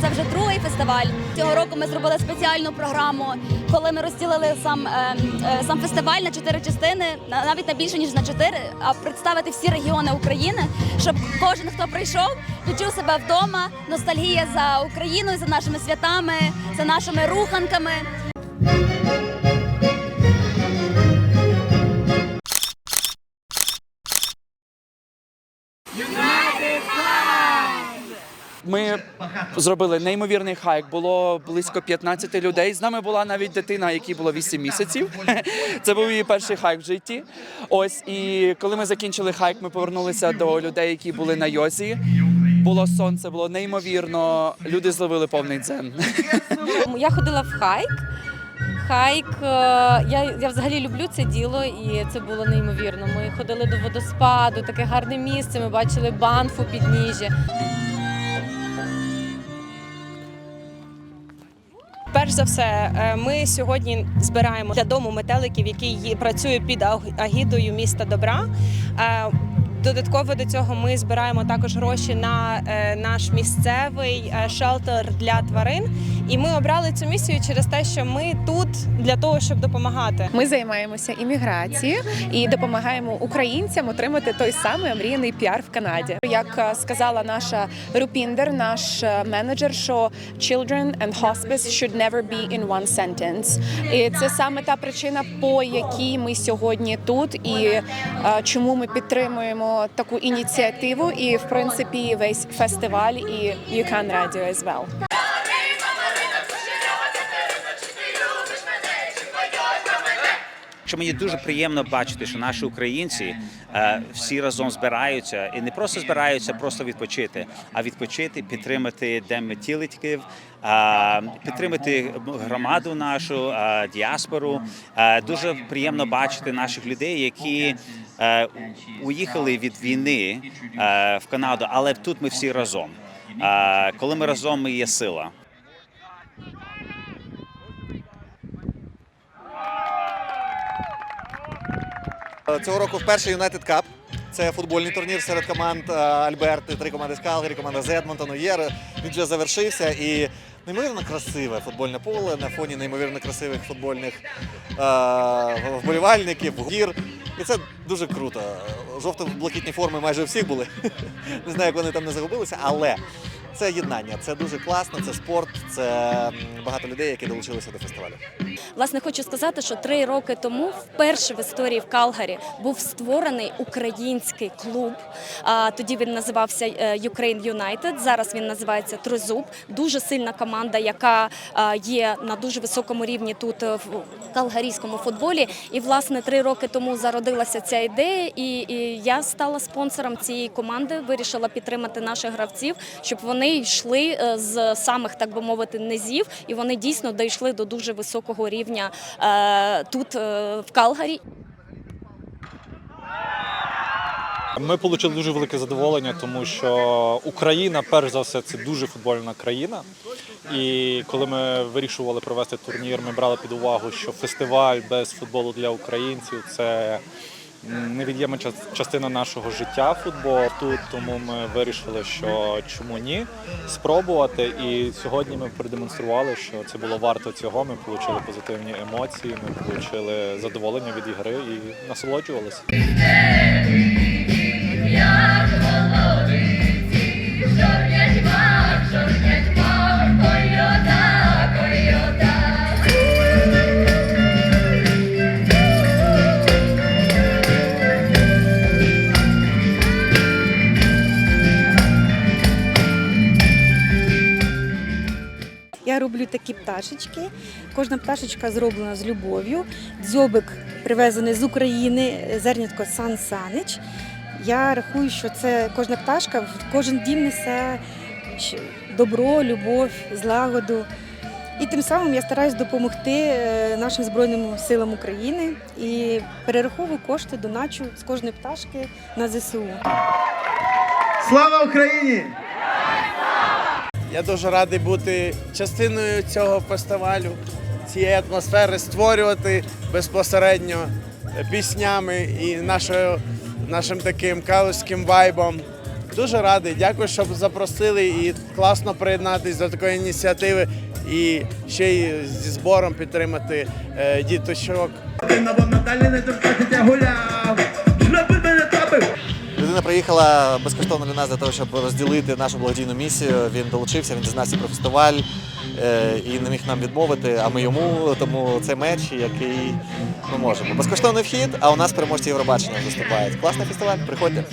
це вже другий фестиваль. Цього року ми зробили спеціальну програму, коли ми розділили сам е, е, сам фестиваль на чотири частини, навіть на більше ніж на чотири, а представити всі регіони України, щоб кожен, хто прийшов, відчув себе вдома. Ностальгія за Україну, за нашими святами, за нашими руханками. Ми зробили неймовірний хайк. Було близько 15 людей. З нами була навіть дитина, якій було 8 місяців. Це був її перший хайк в житті. Ось і коли ми закінчили хайк, ми повернулися до людей, які були на йозі. Було сонце, було неймовірно. Люди зловили повний дзен. Я ходила в хайк. Хайк, е, я, я взагалі люблю це діло, і це було неймовірно. Ми ходили до водоспаду, таке гарне місце. Ми бачили банфу підніжжя. Перш за все, е, ми сьогодні збираємо для дому метеликів, який працює під агідою міста добра. Е, Додатково до цього ми збираємо також гроші на е, наш місцевий шелтер для тварин. І ми обрали цю місію через те, що ми тут для того, щоб допомагати. Ми займаємося імміграцією і допомагаємо українцям отримати той самий мріяний піар в Канаді. Як е, сказала наша Рупіндер, наш е, менеджер, що children and hospice should never be in one sentence. І це саме та причина, по якій ми сьогодні тут, і е, чому ми підтримуємо таку ініціативу, і в принципі весь фестиваль і UCAN Radio as well. Що мені дуже приємно бачити, що наші українці е, всі разом збираються і не просто збираються, просто відпочити, а відпочити, підтримати деметілитків, е, підтримати громаду нашу, е, діаспору. Дуже приємно бачити наших людей, які уїхали від війни в Канаду, але тут ми всі разом. Коли ми разом, ми є сила. Цього року вперше United Cup. Це футбольний турнір серед команд е, Альберти, три команди з Калгарі, команда з Едмонтону. Є. Він вже завершився і неймовірно красиве футбольне поле на фоні неймовірно красивих футбольних е, вболівальників, гір. І це дуже круто. Жовто-блакитні форми майже у всіх були. Не знаю, як вони там не загубилися, але це єднання. Це дуже класно, це спорт, це багато людей, які долучилися до фестивалю. Власне, хочу сказати, що три роки тому вперше в історії в Калгарі був створений український клуб. Тоді він називався е, Ukraine United, Зараз він називається Тризуб. Дуже сильна команда, яка є на дуже високому рівні тут е, в калгарійському футболі. І власне три роки тому зародилася ця ідея, і, і я стала спонсором цієї команди. Вирішила підтримати наших гравців, щоб вони йшли е, з самих, так би мовити, низів, і вони дійсно дійшли до дуже високого рівня е, тут е, в Калгарі. Ми отримали дуже велике задоволення, тому що Україна, перш за все, це дуже футбольна країна. І коли ми вирішували провести турнір, ми брали під увагу, що фестиваль без футболу для українців це невід'ємна част- частина нашого життя футбол тут. Тому ми вирішили, що чому ні, спробувати. І сьогодні ми продемонстрували, що це було варто цього. Ми отримали позитивні емоції, ми отримали задоволення від ігри і насолоджувалися. Роблю такі пташечки. Кожна пташечка зроблена з любов'ю. Дзьобик привезений з України, зернятко Сан Санич. Я рахую, що це кожна пташка, кожен дім несе добро, любов, злагоду. І тим самим я стараюсь допомогти е, нашим Збройним силам України і перераховую кошти, доначу з кожної пташки на ЗСУ. Слава Україні! Я дуже радий бути частиною цього фестивалю, цієї атмосфери, створювати безпосередньо піснями і нашою, нашим таким калузьким вайбом Дуже радий. Дякую, що запросили і класно приєднатись до такої ініціативи. І ще й зі збором підтримати е, діточок. Людина приїхала безкоштовно для нас для того, щоб розділити нашу благодійну місію. Він долучився, він дізнався про фестиваль е, і не міг нам відмовити, а ми йому. Тому це меч, який ми можемо. Безкоштовний вхід, а у нас переможці Євробачення виступають. Класний фестиваль, приходьте.